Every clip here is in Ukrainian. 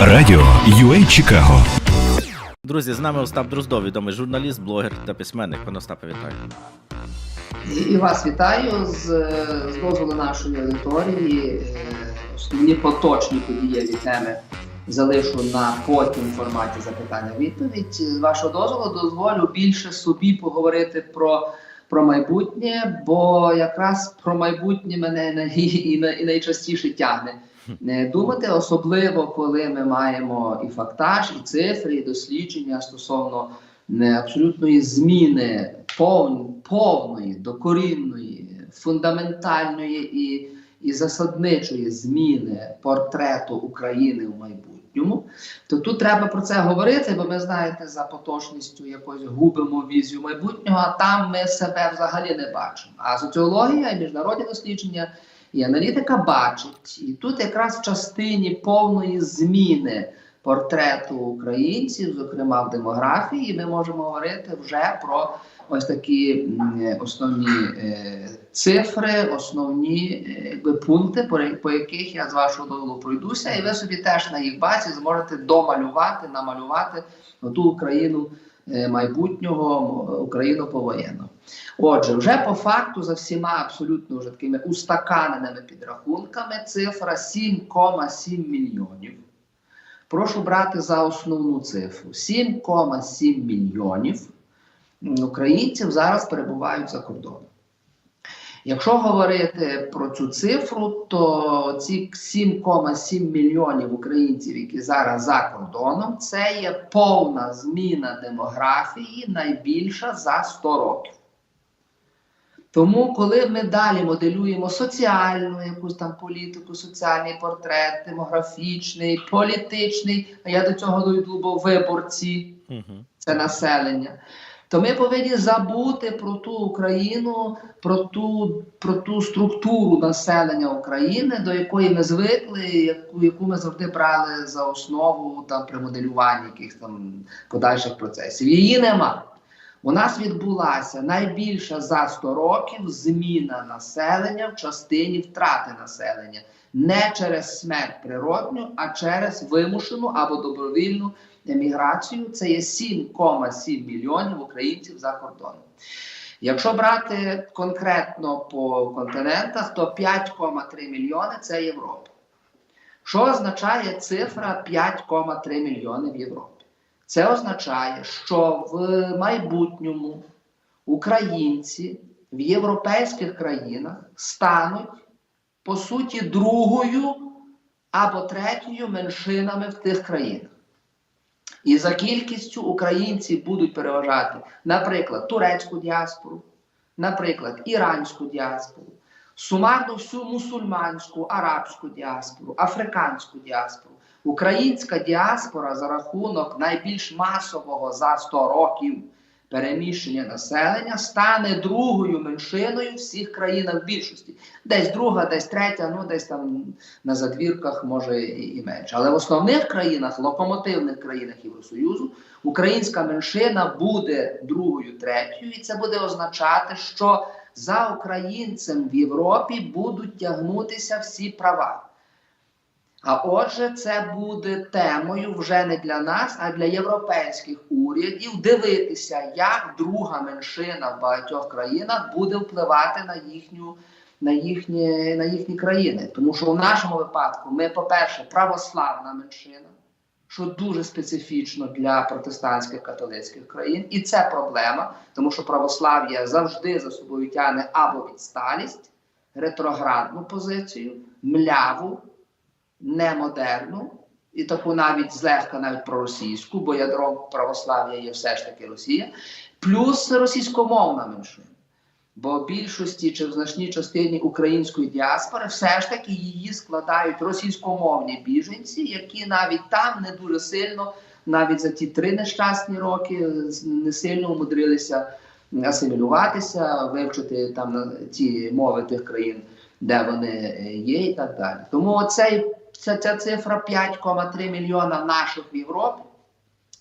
Радіо UA Чикаго. Друзі, з нами Остап Дроздов, відомий журналіст, блогер та письменник. Пане Остапе, вітаю. І- І вас вітаю з, з дозволу нашої аудиторії. Е, Основні поточні подієві теми залишу на потім форматі запитання-відповідь. З вашого дозволу дозволю більше собі поговорити про, про майбутнє, бо якраз про майбутнє мене най, і, і найчастіше тягне. Е, Думати, особливо коли ми маємо і фактаж, і цифри, і дослідження стосовно не абсолютної зміни пов- повної, докорінної, фундаментальної і, і засадничої зміни портрету України в майбутньому, то тут треба про це говорити, бо ми знаєте, за поточністю якось губимо візію майбутнього, а там ми себе взагалі не бачимо. А соціологія і міжнародні дослідження. І аналітика бачить, і тут якраз в частині повної зміни портрету українців, зокрема в демографії, ми можемо говорити вже про ось такі основні е, цифри, основні е, якби, пункти, по, яких я з вашого дозволу пройдуся, і ви собі теж на їх базі зможете домалювати, намалювати ту Україну майбутнього, Україну повоєнного. Отже, вже по факту за всіма абсолютно вже такими устаканеними підрахунками цифра 7,7 мільйонів. Прошу брати за основну цифру: 7,7 мільйонів українців зараз перебувають за кордоном. Якщо говорити про цю цифру, то ці 7,7 мільйонів українців, які зараз за кордоном, це є повна зміна демографії, найбільша за 100 років. Тому, коли ми далі моделюємо соціальну якусь там політику, соціальний портрет, демографічний, політичний, а я до цього дойду, бо виборці це населення, то ми повинні забути про ту Україну, про ту, про ту структуру населення України, до якої ми звикли, яку, яку ми завжди брали за основу там, при моделюванні якихось там подальших процесів. Її нема. У нас відбулася найбільша за 100 років зміна населення в частині втрати населення не через смерть природню, а через вимушену або добровільну еміграцію. Це є 7,7 мільйонів українців за кордоном. Якщо брати конкретно по континентах, то 5,3 мільйони це Європа. Що означає цифра 5,3 мільйони в Європі? Це означає, що в майбутньому українці в європейських країнах стануть по суті другою або третьою меншинами в тих країнах. І за кількістю українці будуть переважати, наприклад, турецьку діаспору, наприклад, іранську діаспору, сумарно всю мусульманську, арабську діаспору, африканську діаспору. Українська діаспора за рахунок найбільш масового за 100 років переміщення населення стане другою меншиною всіх країнах більшості. Десь друга, десь третя, ну десь там на задвірках може і, і менше. Але в основних країнах, локомотивних країнах Євросоюзу, українська меншина буде другою, третьою, і це буде означати, що за українцем в Європі будуть тягнутися всі права. А отже, це буде темою вже не для нас, а для європейських урядів дивитися, як друга меншина в багатьох країнах буде впливати на їхню. На їхні, на їхні країни. Тому що в нашому випадку ми, по-перше, православна меншина, що дуже специфічно для протестантських католицьких країн. І це проблема, тому що православ'я завжди за собою тягне або відсталість, ретроградну позицію, мляву, немодерну, і таку навіть злегка навіть проросійську, бо ядром православ'я є все ж таки Росія, плюс російськомовна меншина. Бо в більшості чи в значній частині української діаспори все ж таки її складають російськомовні біженці, які навіть там не дуже сильно, навіть за ті три нещасні роки, не сильно умудрилися асимілюватися, вивчити там ті мови тих країн, де вони е, є, і так далі. Тому оцей, ця, ця цифра 5,3 мільйона наших в Європі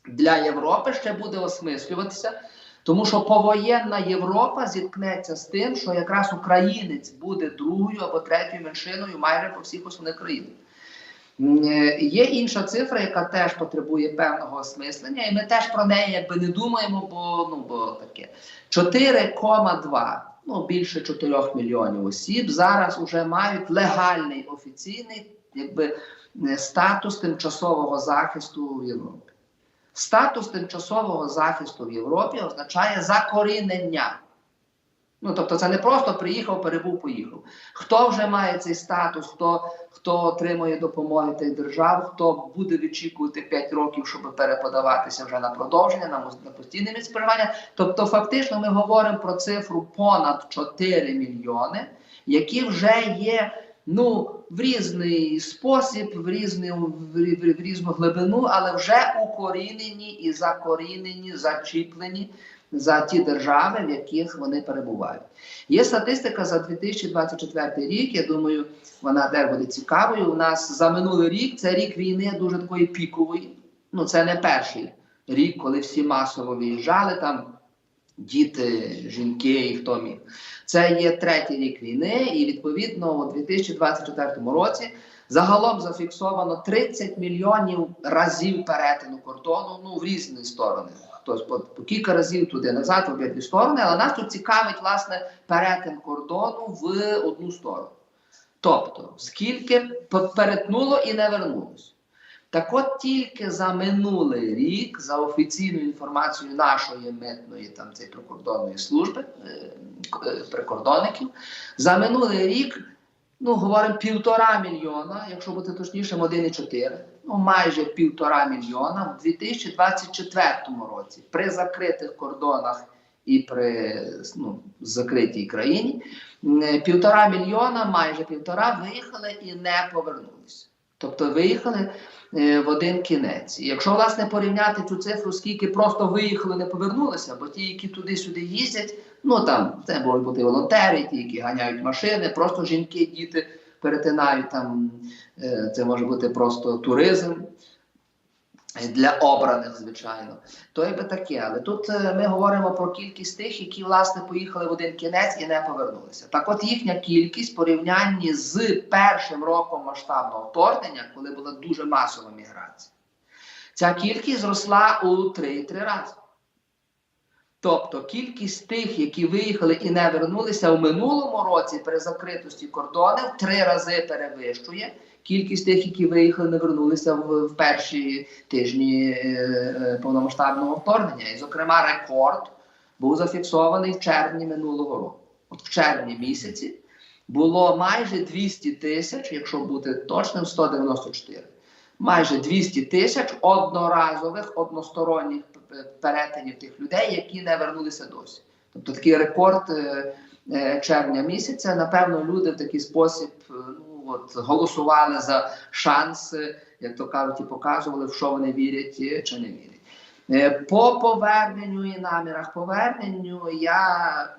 для Європи ще буде осмислюватися. Тому що повоєнна Європа зіткнеться з тим, що якраз українець буде другою або третьою меншиною майже по всіх основних країнах. Е, Є інша цифра, яка теж потребує певного осмислення, і ми теж про неї якби не думаємо, бо ну бо таке 4,2, ну більше 4 мільйонів осіб зараз вже мають легальний офіційний якби е, статус тимчасового захисту в Європі. Статус тимчасового захисту в Європі означає закорінення. Ну, тобто, це не просто приїхав, перебув, поїхав. Хто вже має цей статус, хто, хто отримує допомоги тих держав, хто буде відчікувати 5 років, щоб переподаватися вже на продовження, на, на постійне місце. Тобто, фактично, ми говоримо про цифру понад 4 мільйони, які вже є ну, в різний спосіб, в різну, в, рі- в різну глибину, але вже укорінені і закорінені, зачіплені за ті держави, в яких вони перебувають. Є статистика за 2024 рік. Я думаю, вона теж буде цікавою. У нас за минулий рік це рік війни дуже такої пікової. Ну, це не перший рік, коли всі масово виїжджали там. Діти, жінки і хто міг. Це є третій рік війни, і відповідно у 2024 році загалом зафіксовано 30 мільйонів разів перетину кордону ну, в різні сторони. Хтось по, кілька разів туди назад, в обидві сторони, але нас тут цікавить власне перетин кордону в одну сторону. Тобто, скільки перетнуло і не вернулося. Так от тільки за минулий рік, за офіційною інформацією нашої митної там цієї прикордонної служби е, е, прикордонників, за минулий рік, ну говоримо півтора мільйона, якщо бути точнішим, 1,4, ну майже півтора мільйона в 2024 році при закритих кордонах і при ну, закритій країні півтора мільйона, майже півтора виїхали і не повернулися. Тобто виїхали е, в один кінець. Якщо власне порівняти цю цифру, скільки просто виїхали, не повернулися, бо ті, які туди-сюди їздять, ну там це можуть бути волонтери, ті, які ганяють машини, просто жінки, діти перетинають там. е, Це може бути просто туризм. Для обраних, звичайно, то якби таке. Але тут е, ми говоримо про кількість тих, які власне поїхали в один кінець і не повернулися. Так, от їхня кількість в порівнянні з першим роком масштабного вторгнення, коли була дуже масова міграція, ця кількість зросла у 3,3 рази. Тобто кількість тих, які виїхали і не вернулися у минулому році при закритості кордонів, в три рази перевищує кількість тих, які виїхали, не вернулися в, в перші тижні е, е, повномасштабного вторгнення. І, зокрема, рекорд був зафіксований в червні минулого року. От в червні місяці було майже 200 тисяч, якщо бути точним, 194. Майже 200 тисяч одноразових односторонніх перетинів тих людей, які не вернулися досі. Тобто такий рекорд е, е, червня місяця. Напевно, люди в такий спосіб от, голосували за шанси, як то кажуть, і показували, в що вони вірять чи не вірять. Е, По поверненню і намірах поверненню я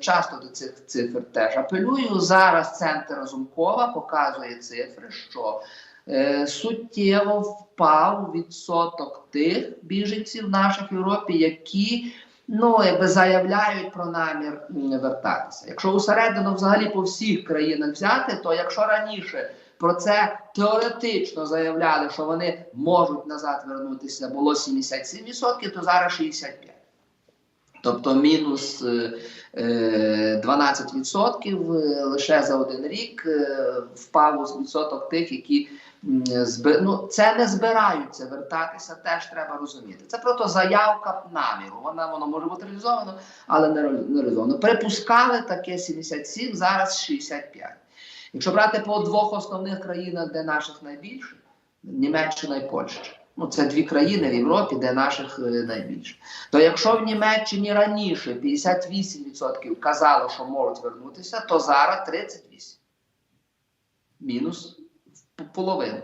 часто до цих цифр теж апелюю. Зараз центр Разумкова показує цифри, що е, суттєво впав відсоток тих біженців наших в Європі, які ну, якби заявляють про намір вертатися. Якщо усередину взагалі по всіх країнах взяти, то якщо раніше про це теоретично заявляли, що вони можуть назад вернутися, було 77%, то зараз 65%. Тобто мінус е, е, 12% е, лише за один рік е, впав відсоток тих, які. Ну, це не збираються вертатися, теж треба розуміти. Це просто заявка наміру. Вона воно може бути реалізовано, але не реалі- реалізовано. Припускали таке 77, зараз 65. Якщо брати по двох основних країнах, де наших найбільше, Німеччина і Польща. Ну, це дві країни в Європі, де наших е, найбільше. То якщо в Німеччині раніше 58% казало, що можуть вернутися, то зараз 38%. Мінус половину.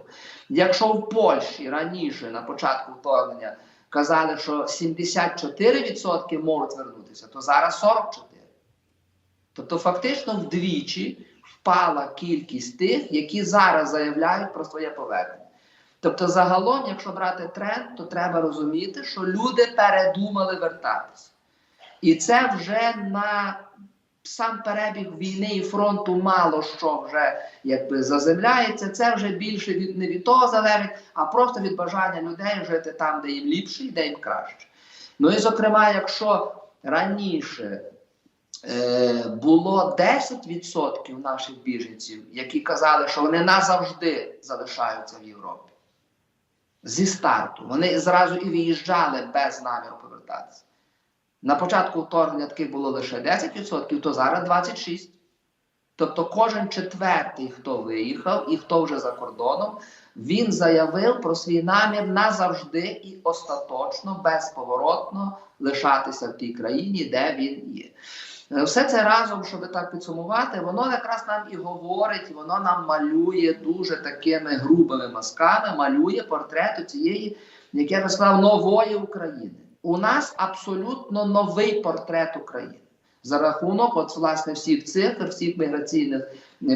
Якщо в Польщі раніше на початку вторгнення казали, що 74% можуть вернутися, то зараз 44%. Тобто, фактично вдвічі впала кількість тих, які зараз заявляють про своє повернення. Тобто, загалом, якщо брати тренд, то треба розуміти, що люди передумали вертатися. І це вже на сам перебіг війни і фронту мало що вже якби заземляється. Це вже більше від не від того залежить, а просто від бажання людей жити там, де їм ліпше і де їм краще. Ну і зокрема, якщо раніше е, було 10% наших біженців, які казали, що вони назавжди залишаються в Європі. Зі старту. Вони зразу і виїжджали без наміру повертатися. На початку вторгнення таких було лише 10%, то зараз 26%. Тобто кожен четвертий, хто виїхав і хто вже за кордоном, він заявив про свій намір назавжди і остаточно, безповоротно лишатися в тій країні, де він є. Е, Все це разом, щоб так підсумувати, воно якраз нам і говорить, воно нам малює дуже такими грубими мазками, малює портрет цієї, як я сказав, нової України. У нас абсолютно новий портрет України. За рахунок, от, власне, всіх цифр, всіх міграційних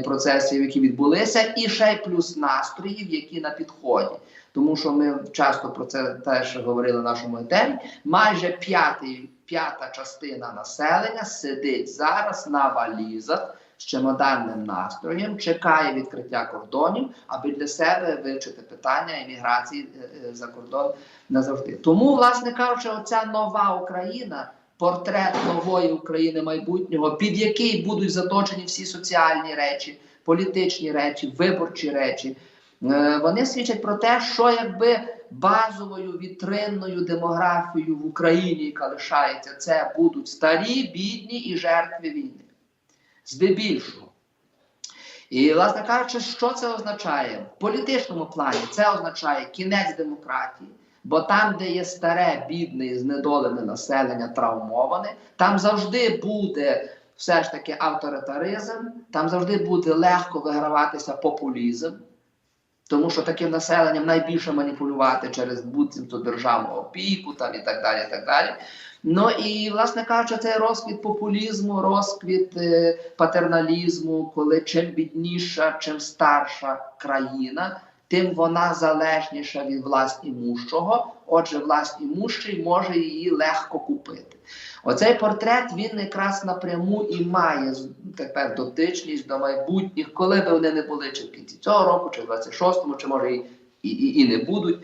процесів, які відбулися, і ще плюс настроїв, які на підході. Тому що ми часто про це теж говорили в нашому етері. Майже п'ятий, п'ята частина населення сидить зараз на валізах з чемоданним настроєм, чекає відкриття кордонів, аби для себе вивчити питання еміграції е, е, за кордон назавжди. Тому, власне кажучи, оця нова Україна. Портрет нової України майбутнього, під який будуть заточені всі соціальні речі, політичні речі, виборчі речі, Е, вони свідчать про те, що якби базовою вітринною демографією в Україні, яка лишається, це будуть старі, бідні і жертви війни. Здебільшого. І, власне кажучи, що це означає? В політичному плані це означає кінець демократії. Бо там, де є старе, бідне і знедолене населення, травмоване, там завжди буде все ж таки авторитаризм, там завжди буде легко виграватися популізм. Тому що таким населенням найбільше маніпулювати через буцімто державну опіку там і так далі. і так далі. Ну і, власне кажучи, цей розквіт популізму, розквіт е, патерналізму, коли чим бідніша, чим старша країна, тим вона залежніша від власть імущого. Отже, власть імущий може її легко купити. Оцей портрет він якраз напряму і має тепер дотичність до майбутніх, коли би вони не були чи в кінці цього року, чи в 26-му, чи може і, і, і, і не будуть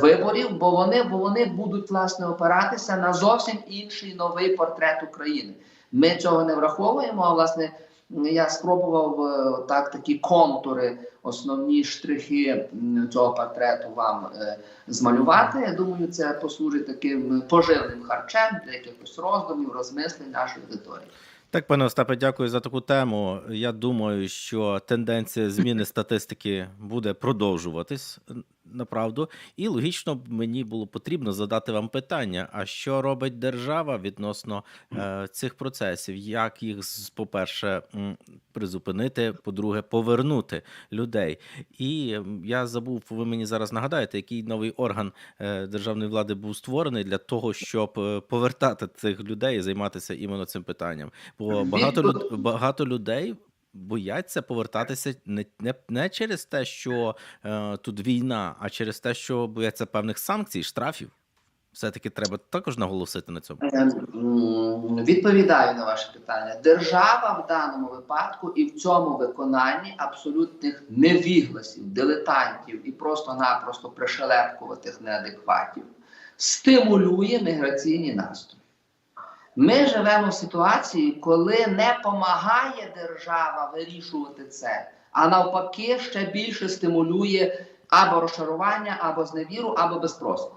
виборів, бо вони, бо вони будуть власне опиратися на зовсім інший новий портрет України. Ми цього не враховуємо. А власне я спробував е, так такі контури, основні штрихи цього портрету вам е, змалювати. Я думаю, це послужить таким поживним харчем для якихось роздумів, розмислень нашої аудиторії. Так, пане Остапе, дякую за таку тему. Я думаю, що тенденція зміни статистики буде продовжуватись направду. І логічно мені було потрібно задати вам питання: а що робить держава відносно е, цих процесів? Як їх, по-перше, призупинити, по-друге, повернути людей? І я забув, ви мені зараз нагадаєте, який новий орган е, державної влади був створений для того, щоб е, повертати цих людей і займатися іменно цим питанням. Бо багато, люд, багато людей бояться повертатися не, не, не через те, що е, тут війна, а через те, що бояться певних санкцій, штрафів. Все-таки треба також наголосити на цьому. Е, Відповідаю на ваше питання. Держава в даному випадку і в цьому виконанні абсолютних невігласів, дилетантів і просто-напросто пришелепкуватих неадекватів стимулює міграційні настрої. Ми живемо в ситуації, коли не помагає держава вирішувати це, а навпаки, ще більше стимулює або розчарування, або зневіру, або безпросвіт.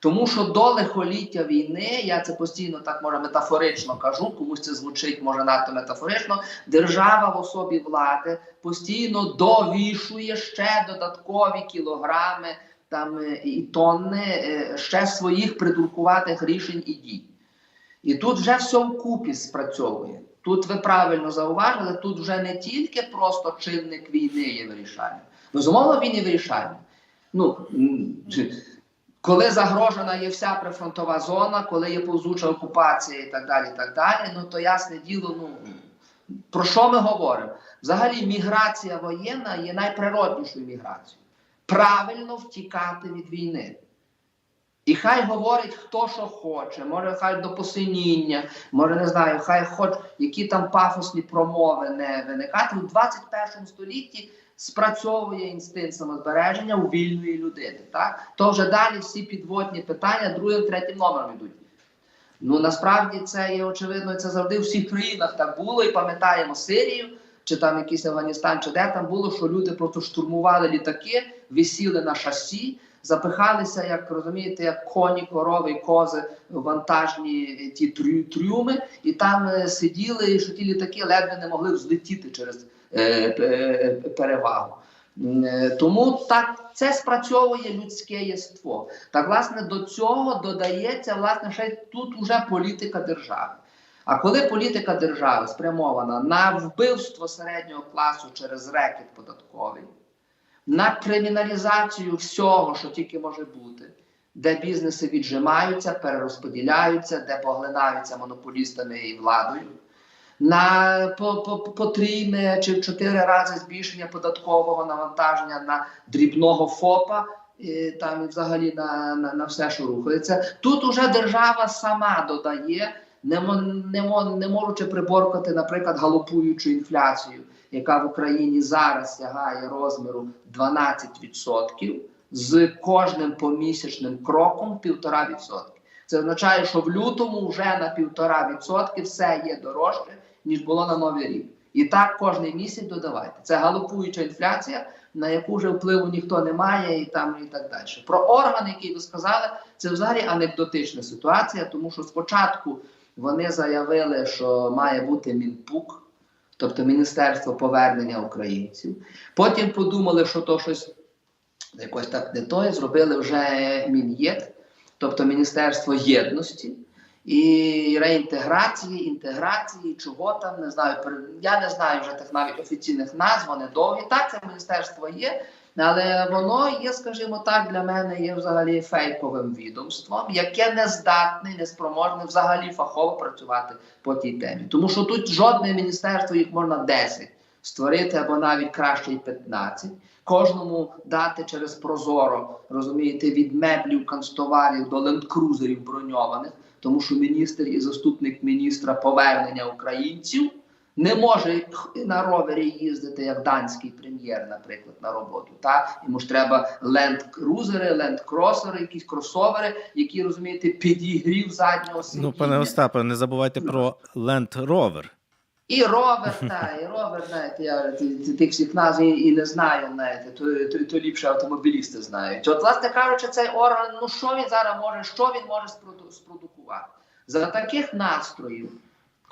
Тому що до лихоліття війни, я це постійно так може метафорично кажу, комусь це звучить може надто метафорично. Держава в особі влади постійно довішує ще додаткові кілограми там е, і тонни е, ще своїх придуркуватих рішень і дій. І тут вже все вкупі спрацьовує. Тут ви правильно зауважили, тут вже не тільки просто чинник війни є вирішальним. Безумовно, він і вирішальний. Ну, коли загрожена є вся прифронтова зона, коли є повзуча окупація і так далі, і так далі, ну то ясне діло, ну про що ми говоримо? Взагалі, міграція воєнна є найприроднішою міграцією. Правильно втікати від війни. І хай говорить, хто що хоче, може, хай до посиніння, може не знаю, хай хоч які там пафосні промови не виникати. У 21 столітті спрацьовує інстинкт самозбереження у вільної людини. Так? То вже далі всі підводні питання другим, третім номером йдуть. Ну насправді це є очевидно, це завжди в всіх країнах так було. І пам'ятаємо Сирію, чи там якийсь Афганістан, чи де там було, що люди просто штурмували літаки, висіли на шасі, запихалися, як розумієте, як коні, корови, кози, вантажні е, ті трю, трюми, і там е, сиділи, і що ті літаки ледве не могли взлетіти через е, е, перевагу. Тому так це спрацьовує людське єство. Так, власне, до цього додається власне ще тут уже політика держави. А коли політика держави спрямована на вбивство середнього класу через рекет податковий, на криміналізацію всього, що тільки може бути, де бізнеси віджимаються, перерозподіляються, де поглинаються монополістами і владою, на по, по, потрійне чи чотири рази збільшення податкового навантаження на дрібного ФОПа. І там і взагалі на, на, на все, що рухається. Тут уже держава сама додає, не, не, не можучи приборкати, наприклад, галопуючу інфляцію, яка в Україні зараз сягає розміру 12%, з кожним помісячним кроком 1,5%. Це означає, що в лютому вже на 1,5% все є дорожче, ніж було на новий рік. І так кожний місяць додавайте. Це галопуюча інфляція, на яку вже впливу ніхто не має, і там і так далі. Про органи, які ви сказали, це взагалі анекдотична ситуація, тому що спочатку вони заявили, що має бути Мінпук, тобто Міністерство повернення українців. Потім подумали, що то щось якось так не то, зробили вже Мін'єд, тобто Міністерство єдності. І реінтеграції, інтеграції, чого там не знаю. Я не знаю вже тих навіть офіційних назв, вони довгі. Так, це міністерство є, але воно є, скажімо так, для мене є взагалі фейковим відомством, яке не здатне, не спроможне взагалі фахово працювати по тій темі. Тому що тут жодне міністерство, їх можна 10 створити або навіть краще й 15. Кожному дати через прозоро, розумієте, від меблів, канцтоварів до лендкрузерів броньованих, тому що міністр і заступник міністра повернення українців не може на ровері їздити як данський прем'єр, наприклад, на роботу. Та йому ж треба ленд-крузери, ленд-кросери, якісь кросовери, які розумієте, підігрів заднього сидіння. Ну, пане Остапе, не забувайте про Rover. І ровер, та, і ровер, знаєте, я тих всіх назв і, і не знаю, знаєте, то, то, то ліпше автомобілісти знають. От, власне кажучи, цей орган, ну що він зараз може, що він може спроду- спродукувати? За таких настроїв,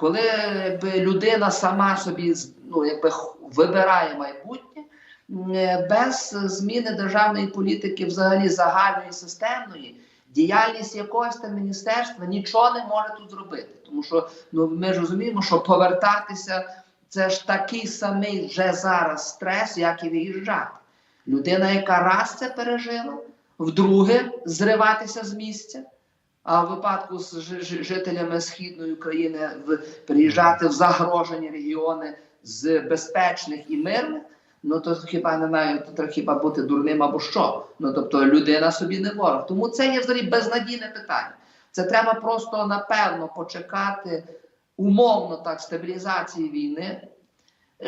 коли якби, людина сама собі ну, якби, вибирає майбутнє, е, без зміни державної політики, взагалі загальної системної, діяльність якогось там міністерства нічого не може тут зробити. Тому що ну, ми ж розуміємо, що повертатися це ж такий самий вже зараз стрес, як і виїжджати. Людина, яка раз це пережила, вдруге зриватися з місця. А в випадку з жи- жи- жителями східної України в приїжджати в загрожені регіони з безпечних і мирних, ну то хіба не знаю, то треба хіба бути дурним або що. Ну тобто людина собі не ворог. Тому це є взагалі безнадійне питання. Це треба просто напевно почекати умовно так стабілізації війни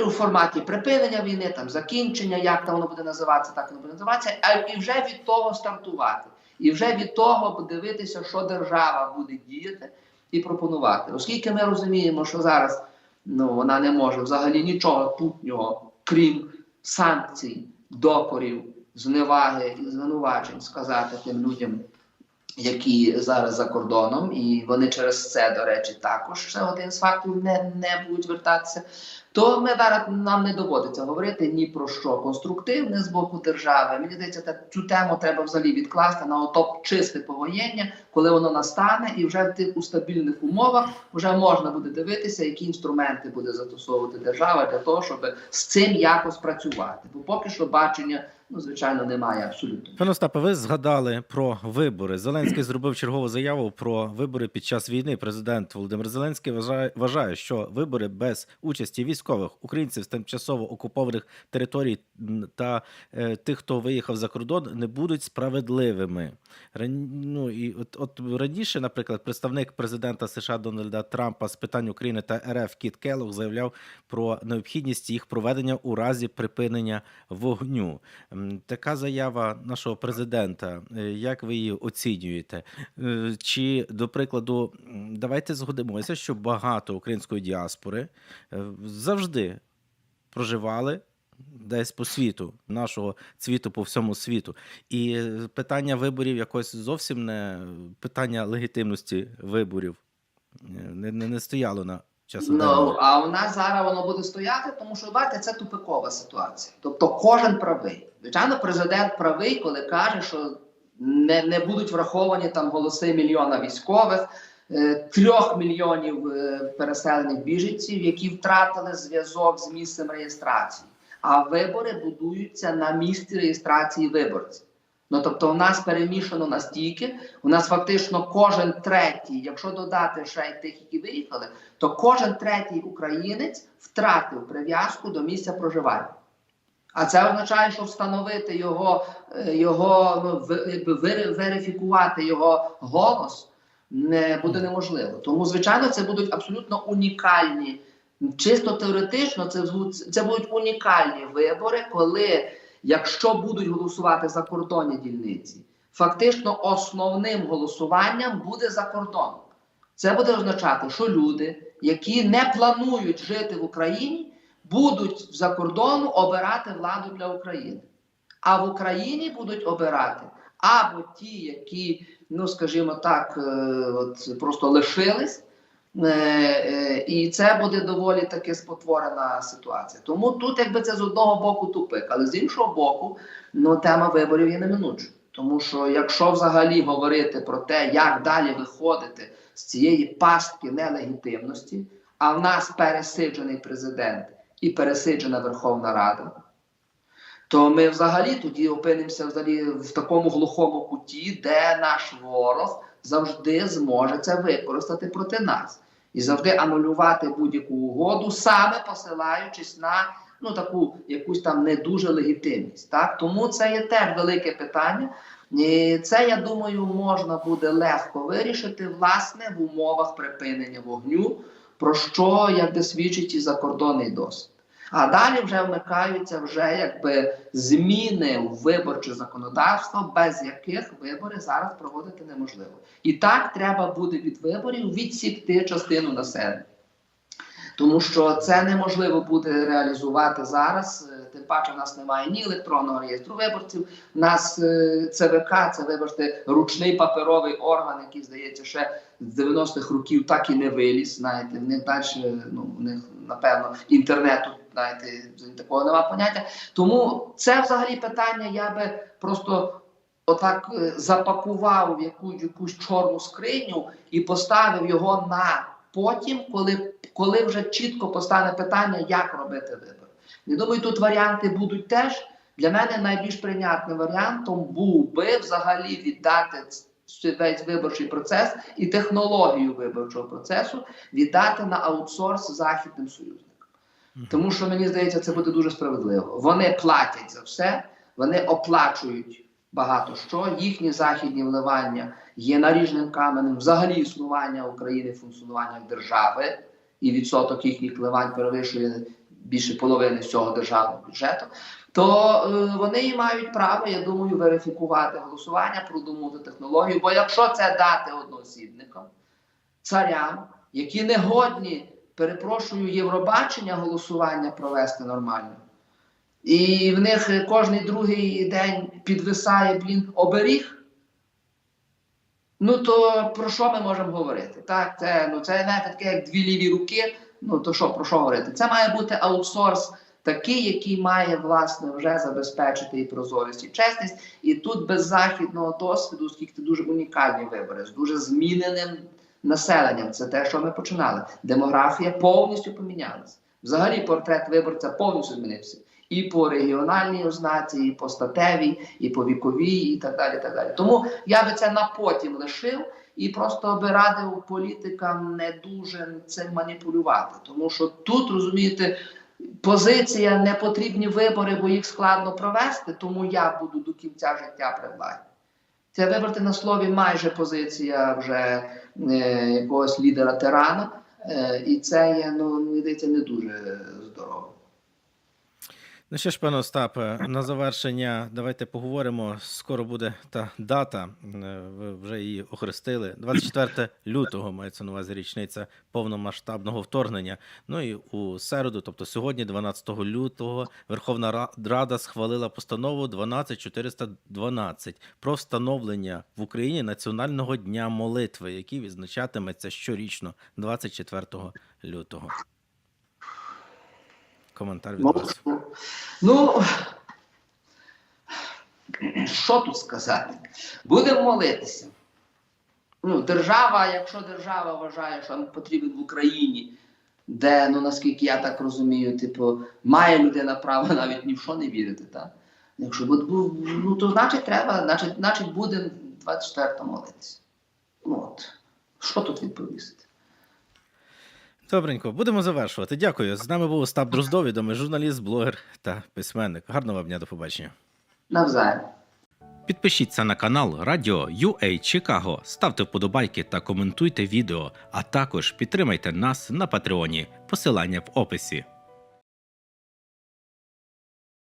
у форматі припинення війни, там закінчення, як там воно буде називатися, так воно буде називатися, а і вже від того стартувати. І вже від того подивитися, що держава буде діяти і пропонувати. Оскільки ми розуміємо, що зараз ну, вона не може взагалі нічого путнього, крім санкцій, докорів, зневаги і звинувачень сказати тим людям, які зараз за кордоном, і вони через це, до речі, також ще один з факторів не, не будуть вертатися. То ми зараз нам не доводиться говорити ні про що конструктивне з боку держави. Мені здається, та- цю тему треба взагалі відкласти на ото чисте повоєння, коли воно настане, і вже в тих у стабільних умовах вже можна буде дивитися, які інструменти буде застосовувати держава для того, щоб з цим якось працювати. Бо поки що бачення ну звичайно немає абсолютно. Пане Остапе, ви згадали про вибори. Зеленський зробив чергову заяву про вибори під час війни. Президент Володимир Зеленський вважає, вважає, що вибори без участі військових українців з тимчасово окупованих територій та е, тих, хто виїхав за кордон, не будуть справедливими. Ран... Ну, і от, от раніше, наприклад, представник президента США Дональда Трампа з питань України та РФ Кіт Келлог заявляв про необхідність їх проведення у разі припинення вогню. Така заява нашого президента. е, Як ви її оцінюєте? Е, Чи, до прикладу, давайте згодимося, що багато української діаспори е, завжди проживали десь по світу, нашого цвіту по всьому світу. І питання виборів якось зовсім не питання легітимності виборів не, не, не стояло на часу. Ну а у нас зараз воно буде стояти, тому що бачите, це тупикова ситуація. Тобто кожен правий. Звичайно, президент правий, коли каже, що не, не будуть враховані там голоси мільйона військових, е, трьох мільйонів е, переселених біженців, які втратили зв'язок з місцем реєстрації. А вибори будуються на місці реєстрації виборців. Ну тобто, у нас перемішано настільки, у нас фактично кожен третій, якщо додати ще й тих, які виїхали, то кожен третій українець втратив прив'язку до місця проживання. А це означає, що встановити його, е, його ну, верифікувати його голос не буде неможливо. Тому, звичайно, це будуть абсолютно унікальні. Чисто теоретично, це, це будуть унікальні вибори, коли, якщо будуть голосувати закордонні дільниці, фактично основним голосуванням буде за кордоном. Це буде означати, що люди, які не планують жити в Україні, будуть за кордону обирати владу для України. А в Україні будуть обирати або ті, які, ну скажімо так, е, от просто лишились. Е, е, І це буде доволі таки спотворена ситуація. Тому тут, якби це з одного боку тупик, але з іншого боку, ну тема виборів є неминучою. Тому що якщо взагалі говорити про те, як далі виходити з цієї пастки нелегітимності, а в нас пересиджений президент і пересиджена Верховна Рада, то ми взагалі тоді опинимося взагалі в такому глухому куті, де наш ворог завжди зможе це використати проти нас і завжди анулювати будь-яку угоду, саме посилаючись на ну таку якусь там не дуже легітимність. Так тому це є теж велике питання. І це я думаю, можна буде легко вирішити власне в умовах припинення вогню, про що якби свідчить і закордонний досвід. А далі вже вмикаються вже якби зміни в виборче законодавство, без яких вибори зараз проводити неможливо. І так треба буде від виборів відсікти частину населення. Тому що це неможливо буде реалізувати зараз. е, Тим паче, в нас немає ні електронного реєстру виборців. У нас е, ЦВК, це вибачте, ручний паперовий орган, який здається ще з 90-х років так і не виліз. Знаєте, в них далі, ну в них напевно інтернету, знаєте, такого немає поняття. Тому це взагалі питання. Я би просто отак е, запакував в яку, якусь чорну скриню і поставив його на потім, коли, коли вже чітко постане питання, як робити вибори. Я думаю, тут варіанти будуть теж. Для мене найбільш прийнятним варіантом був би взагалі віддати весь виборчий процес і технологію виборчого процесу віддати на аутсорс західним союзникам. Тому що мені здається, це буде дуже справедливо. Вони платять за все, вони оплачують багато що. Їхні західні вливання є наріжним каменем взагалі існування України, функціонування держави, і відсоток їхніх вливань перевищує більше половини всього державного бюджету. То е, вони і мають право, я думаю, верифікувати голосування, продумувати технологію. Бо якщо це дати одноосібникам, царям, які не годні, перепрошую, Євробачення голосування провести нормально. І в них кожний другий день підвисає блін оберіг. Ну то про що ми можемо говорити? Так, це ну це знаєте, таке як дві ліві руки. Ну то що про що говорити? Це має бути аутсорс такий, який має власне вже забезпечити і прозорість, і чесність. І тут без західного досвіду, оскільки це дуже унікальні вибори з дуже зміненим населенням. Це те, що ми починали. Демографія повністю помінялася. Взагалі, портрет виборця повністю змінився. і по регіональній ознаці, і по статевій, і по віковій, і так далі. так далі. Тому я би це на потім лишив і просто би радив політикам не дуже цим маніпулювати. Тому що тут, розумієте, позиція не потрібні вибори, бо їх складно провести, тому я буду до кінця життя при владі. Це вибрати на слові майже позиція вже е, якогось лідера тирана, е, і це є, ну, мені не дуже здорово. Ну що ж, пане Остапе, на завершення давайте поговоримо. Скоро буде та дата. е, Ви вже її охрестили. 24 лютого мається на увазі річниця повномасштабного вторгнення. Ну і у середу, тобто сьогодні, 12 лютого, Верховна Рада схвалила постанову 12412 про встановлення в Україні національного дня молитви, який відзначатиметься щорічно 24 лютого. Коментар від Ну, вас. ну, що тут сказати? Будемо молитися. Ну, держава, якщо держава вважає, що нам потрібен в Україні, де, ну наскільки я так розумію, типу, має людина право навіть ні в що не вірити, так? Якщо ну, то значить треба, значить, значить будемо 24 молитися. Ну от, що тут відповісти? Добренько, будемо завершувати. Дякую. З нами був Остап Дроздов, відомий журналіст, блогер та письменник. Гарного вам дня, до побачення. Навзаєм. Підпишіться на канал Радіо UA Чикаго, ставте вподобайки та коментуйте відео, а також підтримайте нас на Патреоні. Посилання в описі.